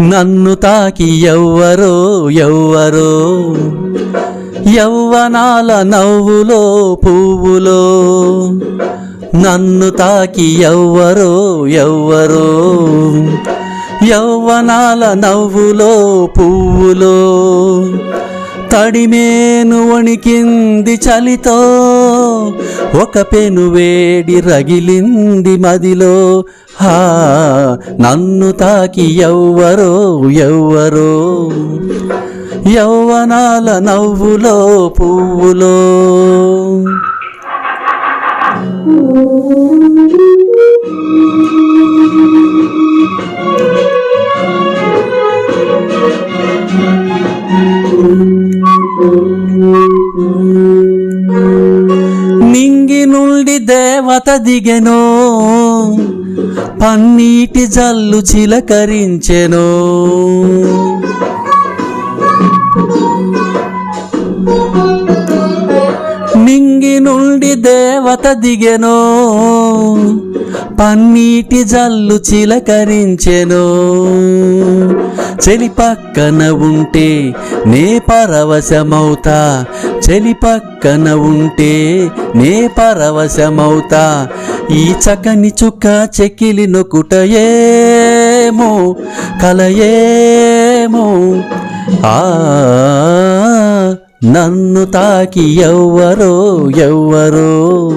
నన్ను తాకి ఎవ్వరో ఎవ్వరో? యవ్వనాల నవ్వులో పువ్వులో. నన్ను తాకి ఎవ్వరో ఎవ్వరో? యవ్వనాల నవ్వులో పువ్వులో. తడిమేను వణికింది చలితో ఒక పెను వేడి రగిలింది మదిలో. హా నన్ను తాకి ఎవ్వరో ఎవ్వరో. యౌవనాల నవ్వులో పువ్వులో. నుండి దేవత దిగెనో పన్నీటి జల్లు చిలకరించెనో. నింగి నుండి దేవత దిగెనో. పన్నీటి జల్లు చిలకరించెనో. చెలి పక్కన ఉంటే నే పరవశమవుతా. చెలి పక్కన ఉంటే నే పరవశమవుతా. ఈ చక్కని చుక్క చెక్కిలి నొకుటయేమో కలయేమో. ఆ నన్ను తాకి ఎవ్వరో ఎవ్వరో?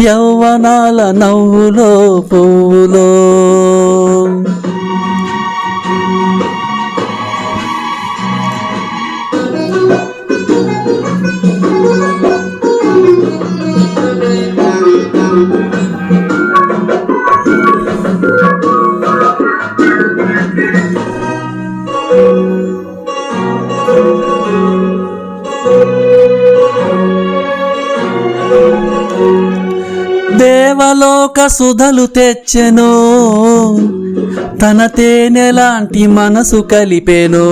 యవ్వనాల నవ్వులో పువ్వులో దేవలోక సుధలు తెచ్చెను. తన తేనెలాంటి మనసు కలిపెను.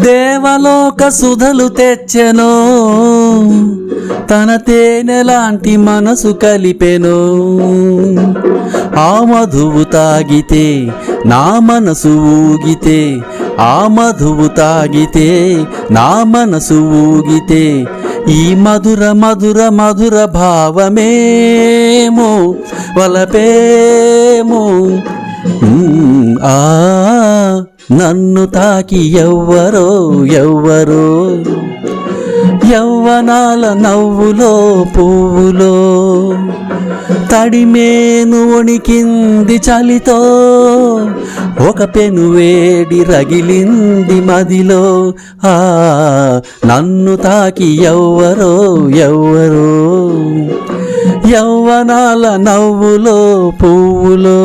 దేవలోక సుధలు తెచ్చెను. తన తేనెలాంటి మనసు కలిపెను. ఆ మధువు తాగితే నా మనసు ఊగితే ఆ మధువు తాగితే నా మనసు ఊగితే ఈ మధుర మధుర మధుర భావమేమో వలపేమో. ఆ నన్ను తాకి ఎవ్వరో ఎవ్వరో. యవ్వనాల నవ్వులో పువ్వులో. తడిమేను వణికింది చలితో ఒక పెను వేడి రగిలింది మదిలో. ఆ నన్ను తాకి ఎవ్వరో ఎవ్వరో. యవ్వనాల నవ్వులో పువ్వులో.